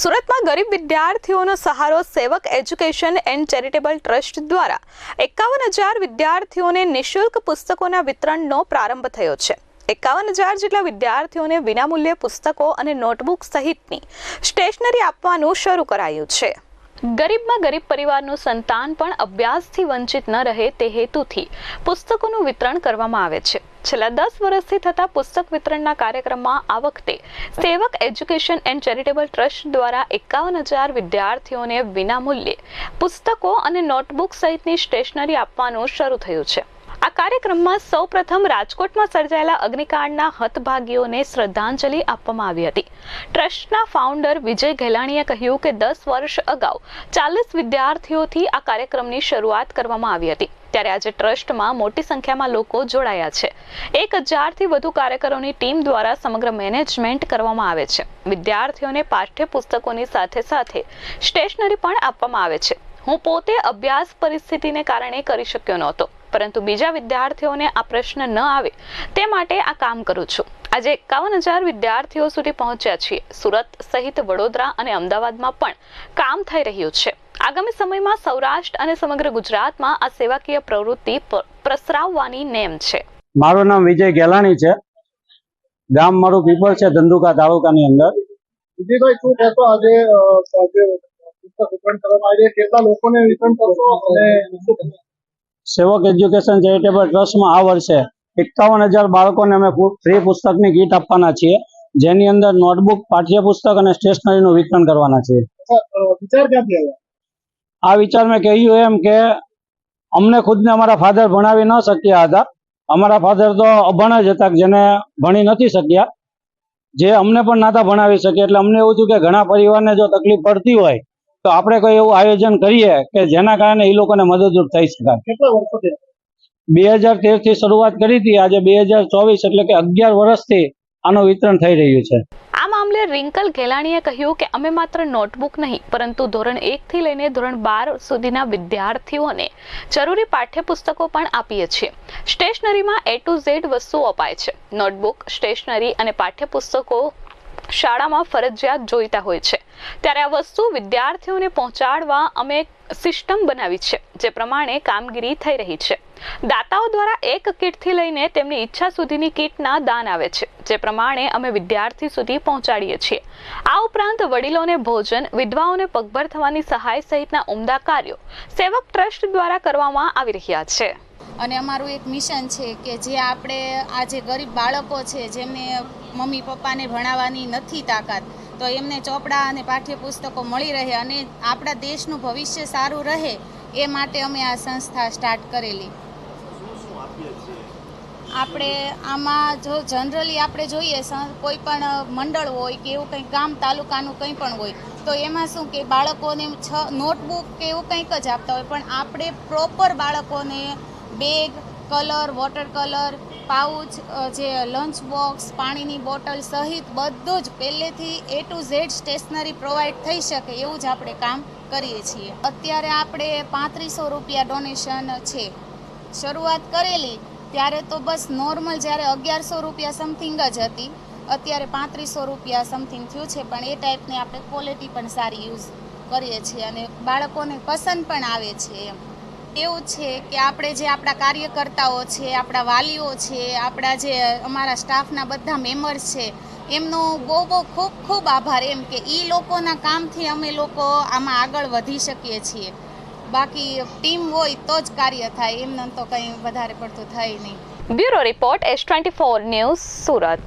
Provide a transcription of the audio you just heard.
સુરતમાં ગરીબ વિદ્યાર્થીઓનો સહારો સેવક એજ્યુકેશન એન્ડ ચેરિટેબલ ટ્રસ્ટ દ્વારા એકાવન હજાર વિદ્યાર્થીઓને નિઃશુલ્ક પુસ્તકોના વિતરણનો પ્રારંભ થયો છે. એકાવન હજાર જેટલા વિદ્યાર્થીઓને વિનામૂલ્યે પુસ્તકો અને નોટબુક સહિતની સ્ટેશનરી આપવાનું શરૂ કરાયું છે. ગરીબમાં ગરીબ પરિવારનું સંતાન પણ અભ્યાસથી વંચિત ન રહે તે હેતુથી પુસ્તકોનું વિતરણ કરવામાં આવે છે. છેલ્લા દસ વર્ષથી થતા પુસ્તક વિતરણના કાર્યક્રમમાં આ વખતે સેવક એજ્યુકેશન એન્ડ ચેરિટેબલ ટ્રસ્ટ દ્વારા એકાવન હજાર વિદ્યાર્થીઓને વિનામૂલ્યે પુસ્તકો અને નોટબુક સહિતની સ્ટેશનરી આપવાનું શરૂ થયું છે. આ કાર્યક્રમમાં સૌપ્રથમ રાજકોટમાં સર્જાયેલા અગ્નિકાંડના હતભાગીઓને શ્રદ્ધાંજલિ આપવામાં આવી હતી. ટ્રસ્ટના ફાઉન્ડર વિજય ઘેલાણીએ કહ્યું કે દસ વર્ષ અગાઉ ચાલીસ વિદ્યાર્થીઓથી આ કાર્યક્રમની શરૂઆત કરવામાં આવી હતી. ત્યારે આજે ટ્રસ્ટમાં મોટી સંખ્યામાં લોકો જોડાયા છે. એક હજારથી વધુ કાર્યકરોની ટીમ દ્વારા સમગ્ર મેનેજમેન્ટ કરવામાં આવે છે. વિદ્યાર્થીઓને પાઠ્યપુસ્તકોની સાથે સાથે સ્ટેશનરી પણ આપવામાં આવે છે. હું પોતે અભ્યાસ પરિસ્થિતિને કારણે કરી શક્યો નહોતો, પરંતુ બીજા વિદ્યાર્થીઓને આ પ્રશ્ન ન આવે તે માટે આ કામ કરું છું. આજે એકાવન હજાર વિદ્યાર્થીઓ સુધી પહોંચ્યા છીએ. સુરત સહિત વડોદરા અને અમદાવાદમાં પણ કામ થઈ રહ્યું છે. આગામી સમયમાં સૌરાષ્ટ્ર અને સમગ્ર ગુજરાતમાં આ સેવાકીય પ્રવૃત્તિ પ્રસરાવવાની નેમ છે. મારું નામ વિજય ગેલાણી છે. ગામ મારું પીપળ છે ધંધુકા તાલુકાની અંદર. વિજયભાઈ શું કહેશો આજે અ, આજે પુસ્તક વિતરણ કરવામાં આવી છે? કેટલા લોકોને વિતરણ કરશો અને સેવક એજ્યુકેશન ચેરિટેબલ ટ્રસ્ટમાં આ વર્ષે એકાવન હજાર બાળકોને અમે ફ્રી પુસ્તકની કીટ આપવાના છીએ જેની અંદર નોટબુક પાઠ્યપુસ્તક અને સ્ટેશનરીનું વિતરણ કરવાના છીએ. વિચાર ક્યાંથી આવ્યો? આ વિચાર મેં કહ્યું એમ કે અમને ખુદને અમારા ફાધર ભણાવી ન શક્યા હતા. અમારા ફાધર તો અભણ જ હતા જેને ભણી નથી શક્યા. જે અમને પણ નાતા ભણાવી શકે એટલે અમને એવું થયું કે ઘણા પરિવારને જો તકલીફ પડતી હોય તો આપણે કોઈ એવું આયોજન કરીએ કે જેના કારણે એ લોકોને મદદરૂપ થઈ શકાય. કેટલા વર્ષોથી બે હજાર તેરથી શરૂઆત કરી હતી. આજે બે હજાર ચોવીસ એટલે કે અગિયાર વર્ષથી આનું વિતરણ થઈ રહ્યું છે. મામલે રિંકલ ગેલાણીએ કહ્યું કે અમે માત્ર નોટબુક નહીં, પરંતુ ધોરણ એક થી લઈને ધોરણ બાર સુધીના વિદ્યાર્થીઓને જરૂરી પાઠ્યપુસ્તકો પણ આપીએ છીએ. સ્ટેશનરીમાં એ ટુ ઝેડ વસ્તુઓ અપાય છે. નોટબુક, સ્ટેશનરી અને પાઠ્યપુસ્તકો શાળામાં ફરજિયાત જોઈતા હોય છે. ત્યારે આ વસ્તુ વિદ્યાર્થીઓને પહોંચાડવા અમે સિસ્ટમ બનાવી છે, જે પ્રમાણે કામગીરી થઈ રહી છે. દાતાઓ દ્વારા એક કીટથી લઈને તેમની ઈચ્છા સુધીની કીટના દાન આવે છે, જે પ્રમાણે અમે વિદ્યાર્થી સુધી પહોંચાડીએ છીએ. આ ઉપરાંત વડીલોને ભોજન, વિધવાઓને પગભર થવાની સહાય સહિતના ઉમદા કાર્યો સેવક ટ્રસ્ટ દ્વારા કરવામાં આવી રહ્યા છે. અને અમારું એક મિશન છે કે જે આપણે આ જે ગરીબ બાળકો છે, જેમને મમ્મી પપ્પાને ભણાવવાની નથી તાકાત તો એમને ચોપડા અને પાઠ્યપુસ્તકો મળી રહે અને આપણા દેશનું ભવિષ્ય સારું રહે એ માટે અમે આ સંસ્થા સ્ટાર્ટ કરેલી. આપણે આમાં જો જનરલી આપણે જોઈએ કોઈ પણ મંડળ હોય કે એવું કંઈ ગામ તાલુકાનું કંઈ પણ હોય, તો એમાં શું કે બાળકોને છ નોટબુક કે એવું કંઈક જ આપતા હોય, પણ આપણે પ્રોપર બાળકોને bag colour water colour pouch જે લંચ બોક્સ પાણીની બોટલ સહિત બધું જ પહેલેથી A to Z stationery provide થઈ શકે એવું જ આપણે કામ કરીએ છીએ. અત્યારે આપણે પાંત્રીસો રૂપિયા ડોનેશન છે. શરૂઆત કરેલી ત્યારે તો બસ નોર્મલ જ્યારે અગિયારસો રૂપિયા સમથિંગ જ હતી, અત્યારે પાંત્રીસો રૂપિયા સમથિંગ થયું છે, પણ એ ટાઈપની આપણે ક્વોલિટી પણ સારી યુઝ કરીએ છીએ અને બાળકોને પસંદ પણ આવે છે એમ. એવું છે કે આપણે જે આપણા કાર્યકર્તાઓ છે, આપણા વાલીઓ છે, આપણા જે અમારા સ્ટાફના બધા મેમ્બર્સ છે, એમનો બહુ બહુ ખૂબ ખૂબ આભાર એમ કે એ લોકોના કામથી અમે લોકો આમાં આગળ વધી શકીએ છીએ. બાકી ટીમ હોય તો જ કાર્ય થાય એમને તો કંઈ વધારે પડતું થાય નહીં. Bureau report S twenty four news Surat.